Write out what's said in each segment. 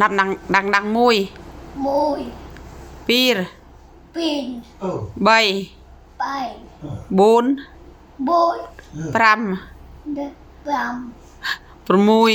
นับดังดังดังมุย mùi ปีร pin เออ ใบ bay บูน bôi ปร đất bầm ำประมุย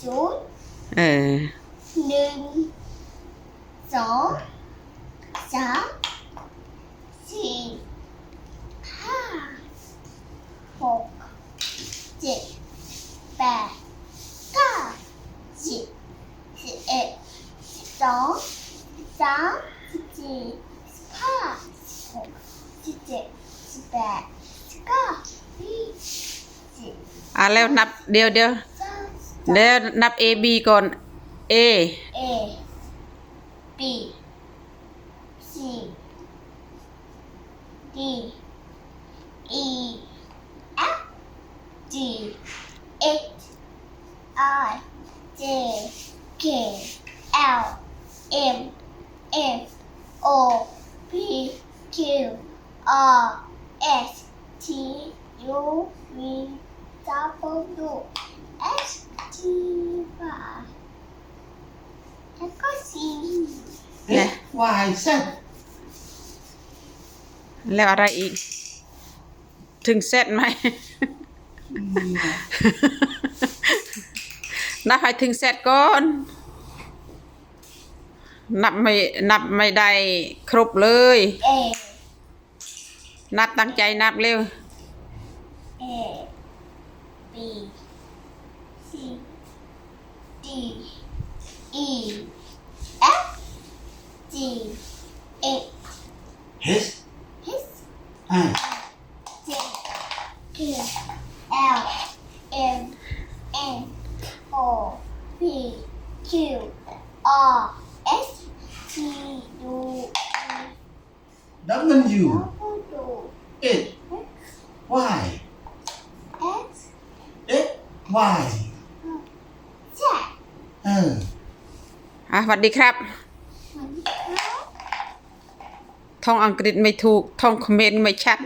ศูนย์เออหนึ่งสองสามสี่ห้าหกเจ็ดแปดเก้าสิบสิบเอ็ดสิบสองสิบสามสิบสี่สิบห้าสิบหกสิบเจ็ดสิบแปดสิบเก้าสิบอะแล้วนับเดียวเดียว แล้วนับ A, B ก่อน A. A, B, C, D E F, G, H, I, J, K, L, M N O, P, Q, R, S, T, U, V, W, X T Y แล้วก็ C เอ็กวายเซดแล้วอะไรอีก ถึงเซตไหม นับให้ถึงเซตก่อน นับไม่นับไม่ได้ครบเลย A นับตั้งใจนับเร็ว A B C G E F G H His? His I J K L M N O P Q R S T U W. H Y X. X Y สวัสดีครับ ท่องอังกฤษไม่ถูก ท่องคอมเมนต์ไม่ชัด